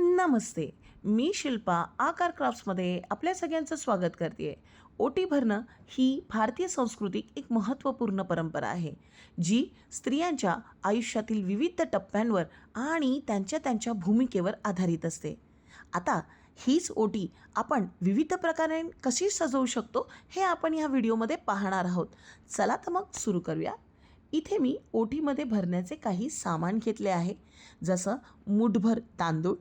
नमस्ते. मी शिल्पा आकार क्राफ्ट्समध्ये आपल्या सगळ्यांचं स्वागत करते ओटी भरणं ही भारतीय संस्कृतीत एक महत्त्वपूर्ण परंपरा आहे जी स्त्रियांच्या आयुष्यातील विविध टप्प्यांवर आणि त्यांच्या त्यांच्या भूमिकेवर आधारित असते. आता हीच ओटी आपण विविध प्रकारे कशी सजवू शकतो हे आपण ह्या व्हिडिओमध्ये पाहणार आहोत. चला तर मग सुरू करूया. इथे मी ओटीमध्ये भरण्याचे काही सामान घेतले आहे जसं मुठभर तांदूळ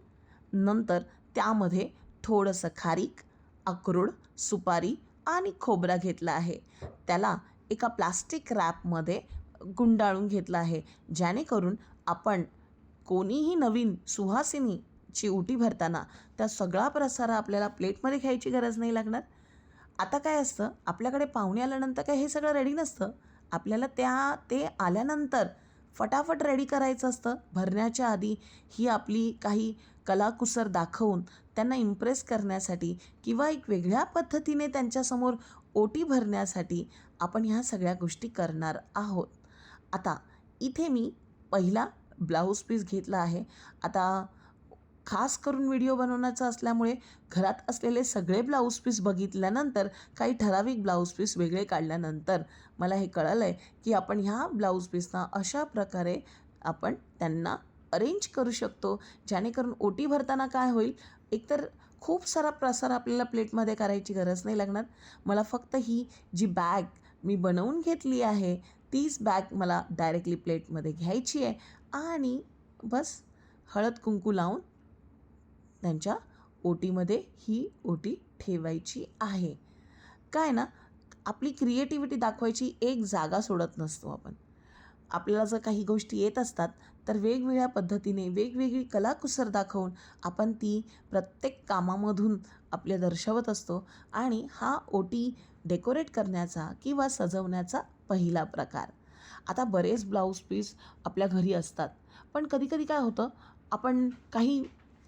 नंतर त्यामध्ये थोडंसं खारीक अक्रोड सुपारी आणि खोबरा घेतला आहे. त्याला एका प्लास्टिक रॅपमध्ये गुंडाळून घेतलं आहे. जेणेकरून आपण कोणीही नवीन सुहासिनीची उटी भरताना त्या सगळा प्रसार आपल्याला प्लेटमध्ये घ्यायची गरज नाही लागणार. आता काय असतं? आपल्याकडे पाहुणे आल्यानंतर काय हे सगळं रेडी नसतं. आपल्याला त्या ते आल्यानंतर फटाफट रेडी करायचं असतं. भरण्याच्या आधी ही आपली काही कलाकुसर दाखवून त्यांना इम्प्रेस करण्यासाठी किंवा एक वेगळ्या पद्धतीने त्यांच्यासमोर ओटी भरण्यासाठी आपण ह्या सगळ्या गोष्टी करणार आहोत. आता इथे मी पहिला ब्लाऊज पीस घेतला आहे. आता खास करून व्हिडिओ बनवण्याचा असल्यामुळे घरात असलेले सगळे ब्लाऊज पीस बघितल्यानंतर काही ठराविक ब्लाऊज पीस वेगळे काढल्यानंतर मला हे कळलं आहे की आपण ह्या ब्लाऊज पीसना अशा प्रकारे आपण त्यांना अरेंज करू शकतो. जेणेकरून ओटी भरताना काय होईल? एकतर खूप सारा प्रसार आपल्याला प्लेटमध्ये करायची गरज नाही लागणार. मला फक्त ही जी बॅग मी बनवून घेतली आहे तीच बॅग मला डायरेक्टली प्लेटमध्ये घ्यायची आहे. आणि बस हळद कुंकू लावून त्यांच्या ओटीमध्ये ही ओटी ठेवायची आहे. काय ना आपली क्रिएटिव्हिटी दाखवायची एक जागा सोडत नसतो आपण. आपल्याला जर काही गोष्टी येत असतात तर वेगवेगळ्या पद्धतीने वेगवेगळी कलाकुसर दाखवून आपण ती प्रत्येक कामामधून आपल्या दर्शवत असतो आणि हा ओटी डेकोरेट करण्याचा किंवा सजवण्याचा पहिला प्रकार. आता बरेच ब्लाऊज पीस आपल्या घरी असतात पण कधीकधी काय होतं आपण काही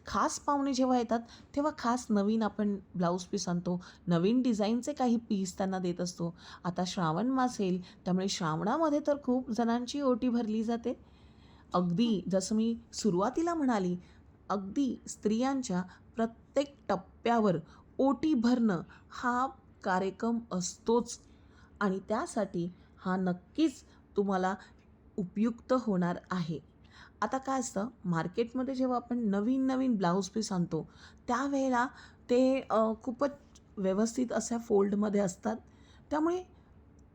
खास पाहुणे जेव्हा येतात तेव्हा खास नवीन आपण ब्लाऊज पीस आणतो. नवीन डिझाईनचे काही पीस त्यांना देत असतो. आता श्रावण मास येईल त्यामुळे श्रावणामध्ये तर खूप जणांची ओटी भरली जाते. अगदी जसं मी सुरुवातीला म्हणाली अगदी स्त्रियांच्या प्रत्येक टप्प्यावर ओटी भरणं हा कार्यक्रम असतोच. आणि त्यासाठी हा नक्कीच तुम्हाला उपयुक्त होणार आहे. आता काय असतं मार्केटमध्ये जेव्हा आपण नवीन नवीन ब्लाऊज पीस आणतो त्यावेळेला ते खूपच व्यवस्थित अशा फोल्डमध्ये असतात. त्यामुळे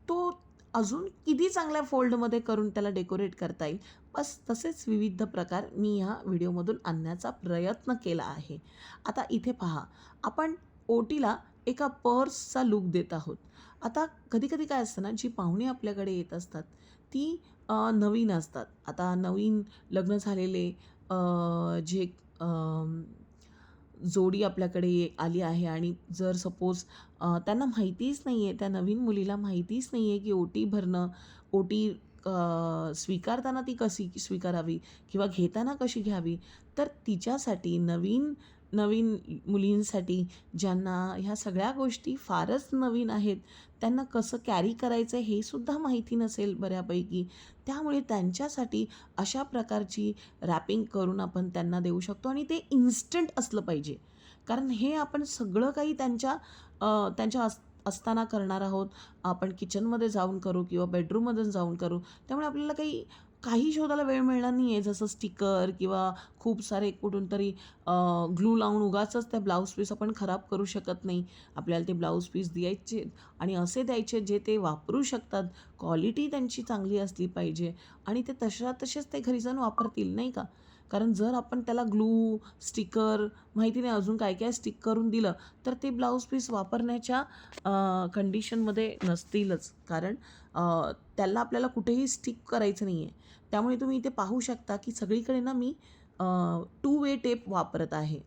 तो अजून किती चांगल्या फोल्डमध्ये करून त्याला डेकोरेट करता येईल बस तसेच विविध प्रकार मी ह्या व्हिडिओमधून आणण्याचा प्रयत्न केला आहे. आता इथे पहा आपण ओटीला एका पर्सचा लुक देत आहोत. आता कधी कधी काय असतं ना जी पाहुणे आपल्याकडे येत असतात ती नवीन असतात. आता नवीन लग्न झालेले जे जोडी आपल्याकडे आली आहे आणि जर सपोज त्यांना माहितीच नाही आहे त्या नवीन मुलीला माहितीच नाही आहे की ओटी भरणं ओटी क स्वीकारताना ती कशी स्वीकारावी किंवा घेताना कशी घ्यावी? तर तिच्यासाठी नवीन नवीन मुलींसाठी ज्यांना ह्या सगळ्या गोष्टी फारच नवीन आहेत त्यांना कसं कॅरी करायचं हे सुद्धा माहिती नसेल बऱ्यापैकी. त्यामुळे त्यांच्यासाठी अशा प्रकारची रॅपिंग करून आपण त्यांना देऊ शकतो आणि ते इन्स्टंट असलं पाहिजे. कारण हे आपण सगळं काही त्यांच्या त्यांच्या अस असताना करणार आहोत आपण किचनमध्ये जाऊन करू किंवा बेडरूममध्ये जाऊन करू. त्यामुळे आपल्याला काही काही शोधायला वेळ मिळणार नाही आहे जसं स्टिकर किंवा खूप सारे कुठून तरी ग्लू लावून उगाचंच त्या ब्लाऊज पीस आपण खराब करू शकत नाही. आपल्याला ते ब्लाऊज पीस द्यायचे आणि असे द्यायचे जे ते वापरू शकतात. क्वालिटी त्यांची चांगली असली पाहिजे आणि ते तशा तसेच ते घरी जाऊन वापरतील नाही का? कारण जर आपण त्याला ग्लू स्टिकर माहिती नाही अजून काय काय स्टिक करून दिलं तर ते ब्लाऊज पीस वापरण्याच्या कंडिशनमध्ये नसतीलच. कारण त्याला आपल्याला कुठेही स्टिक करायचं नाही आहे त्यामुळे तुम्ही इथे पाहू शकता की सगळीकडे ना मी टू वे टेप वापरत आहे.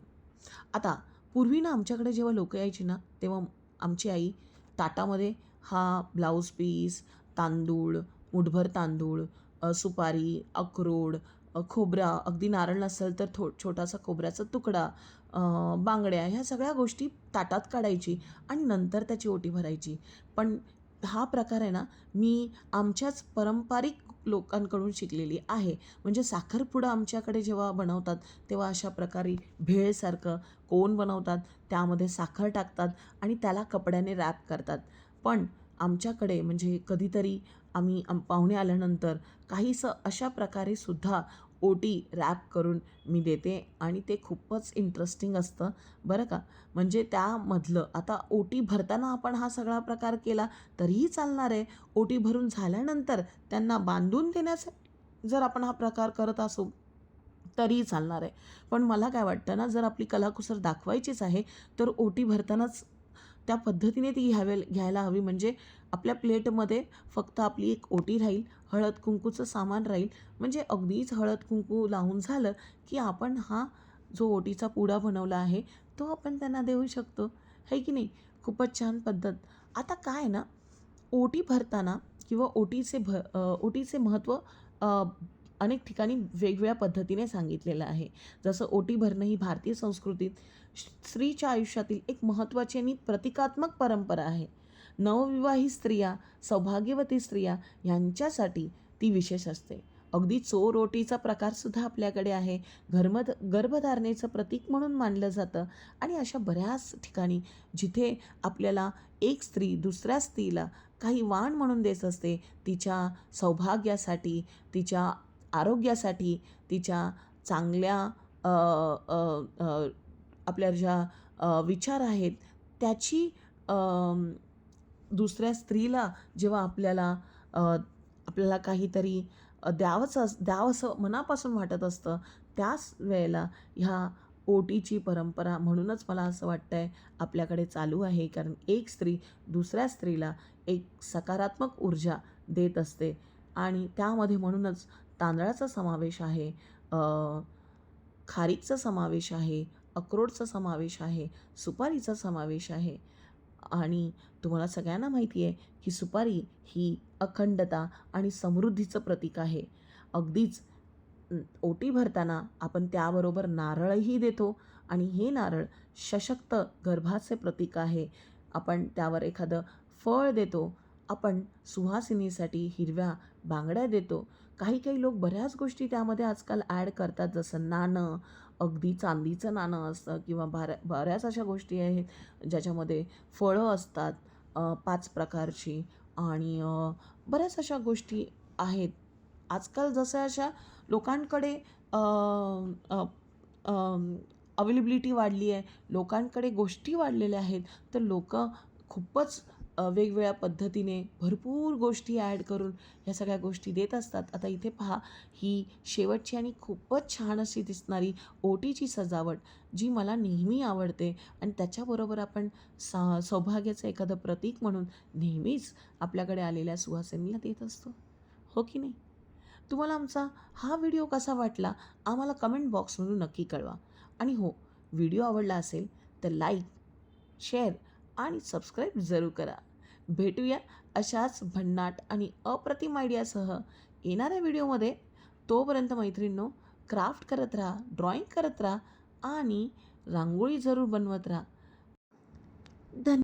आता पूर्वी ना आमच्याकडे जेव्हा लोकं यायची ना तेव्हा आमची आई ताटामध्ये हा ब्लाऊज पीस तांदूळ मुठभर तांदूळ सुपारी अक्रोड खोबरा अगदी नारळ नसेल तर थो छोटासा खोबऱ्याचा तुकडा बांगड्या ह्या सगळ्या गोष्टी ताटात काढायची आणि नंतर त्याची ओटी भरायची. पण हा प्रकार आहे ना मी आमच्याच पारंपरिक लोकांकडून शिकलेली आहे. म्हणजे साखरपुडा आमच्याकडे जेव्हा बनवतात तेव्हा अशा प्रकारे भेळसारखं कोण बनवतात त्यामध्ये साखर टाकतात आणि त्याला कपड्याने रॅप करतात. पण आमच्याकडे म्हणजे कधीतरी आम्ही पाहुणे आल्यानंतर काहीसं अशा प्रकारे सुद्धा ओटी रॅप करून मी देते आणि ते खूपच इंटरेस्टिंग असतं. बरं का? म्हणजे त्यामधलं आता ओटी भरताना आपण हा सगळा प्रकार केला तरीही चालणार आहे. ओटी भरून झाल्यानंतर त्यांना बांधून देण्याचा जर आपण हा प्रकार करत असू तरीही चालणार आहे. पण मला काय वाटतं ना जर आपली कलाकुसर दाखवायचीच आहे तर ओटी भरतानाच त्या पद्धतीने ती घ्यावे घ्यायला हवी. म्हणजे आपल्या प्लेटमध्ये फक्त आपली एक ओटी राहील हळद कुंकूचं सामान राहील. म्हणजे अगदीच हळद कुंकू लावून झालं की आपण हा जो ओटीचा पुडा बनवला आहे तो आपण त्यांना देऊ शकतो. है की नाही? खूपच छान पद्धत. आता काय ना ओटी भरताना किंवा ओटीचे भ ओटीचे महत्त्व अनेक ठिकाणी वेगवेगळ्या पद्धतीने सांगितलेलं आहे. जसं ओटी भरणं ही भारतीय संस्कृतीत स्त्रीच्या आयुष्यातील एक महत्त्वाची आणि प्रतिकात्मक परंपरा आहे. नवविवाहित स्त्रिया सौभाग्यवती स्त्रिया यांच्यासाठी ती विशेष असते. अगदी चोर ओटीचा प्रकारसुद्धा आपल्याकडे आहे. गर्मध गर्भधारणेचं प्रतीक म्हणून मानलं जातं आणि अशा बऱ्याच ठिकाणी जिथे आपल्याला एक स्त्री दुसऱ्या स्त्रीला काही वाण म्हणून देत असते तिच्या सौभाग्यासाठी तिच्या आरोग्यासाठी तिच्या चांगल्या आपल्या ज्या विचार आहेत त्याची दुसऱ्या स्त्रीला जेव्हा आपल्याला आपल्याला काहीतरी द्यावंचं द्यावंसं मनापासून वाटत असतं त्याच वेळेला ह्या ओटीची परंपरा म्हणूनच मला असं वाटतं आहे आपल्याकडे चालू आहे. कारण एक स्त्री दुसऱ्या स्त्रीला एक सकारात्मक ऊर्जा देत असते. आणि त्यामध्ये म्हणूनच तांदळाचा समावेश आहे खारीकचा समावेश आहे अक्रोडचा समावेश आहे सुपारीचा समावेश आहे. आणि तुम्हाला सगळ्यांना माहिती आहे की सुपारी ही अखंडता आणि समृद्धीचं प्रतीक आहे. अगदीच ओटी भरताना आपण त्याबरोबर नारळही देतो आणि हे नारळ सशक्त गर्भाचे प्रतीक आहे. आपण त्यावर एखादं फळ देतो आपण सुहासिनीसाठी हिरव्या बांगड्या देतो काही काही लोक बऱ्याच गोष्टी त्यामध्ये आजकाल ॲड करतात जसं नाणं अगदी चांदीचं नाणं असतं किंवा भार बऱ्याच अशा गोष्टी आहेत ज्याच्यामध्ये फळं असतात पाच प्रकारची आणि बऱ्याच अशा गोष्टी आहेत. आजकाल जसं अशा लोकांकडे अवेलेबिलिटी वाढली आहे लोकांकडे गोष्टी वाढलेल्या आहेत तर लोक खूपच वेगवेगळ्या पद्धतीने भरपूर गोष्टी ॲड करून ह्या सगळ्या गोष्टी देत असतात. आता इथे पहा ही शेवटची आणि खूपच छान अशी दिसणारी ओटीची सजावट जी मला नेहमी आवडते. आणि त्याच्याबरोबर आपण सा सौभाग्याचं एखादं प्रतीक म्हणून नेहमीच आपल्याकडे आलेल्या सुहासिनीला देत असतो. हो की नाही? तुम्हाला आमचा हा व्हिडिओ कसा वाटला आम्हाला कमेंट बॉक्समधून नक्की कळवा. आणि हो व्हिडिओ आवडला असेल तर लाईक शेअर आणि सबस्क्राईब जरूर करा. भेटूया अशाच भन्नाट आणि अप्रतिम आयडियासह येणाऱ्या व्हिडिओमध्ये. तोपर्यंत मैत्रिणींनो क्राफ्ट करत राहा ड्रॉईंग करत राहा आणि रांगोळी जरूर बनवत राहा. धन्य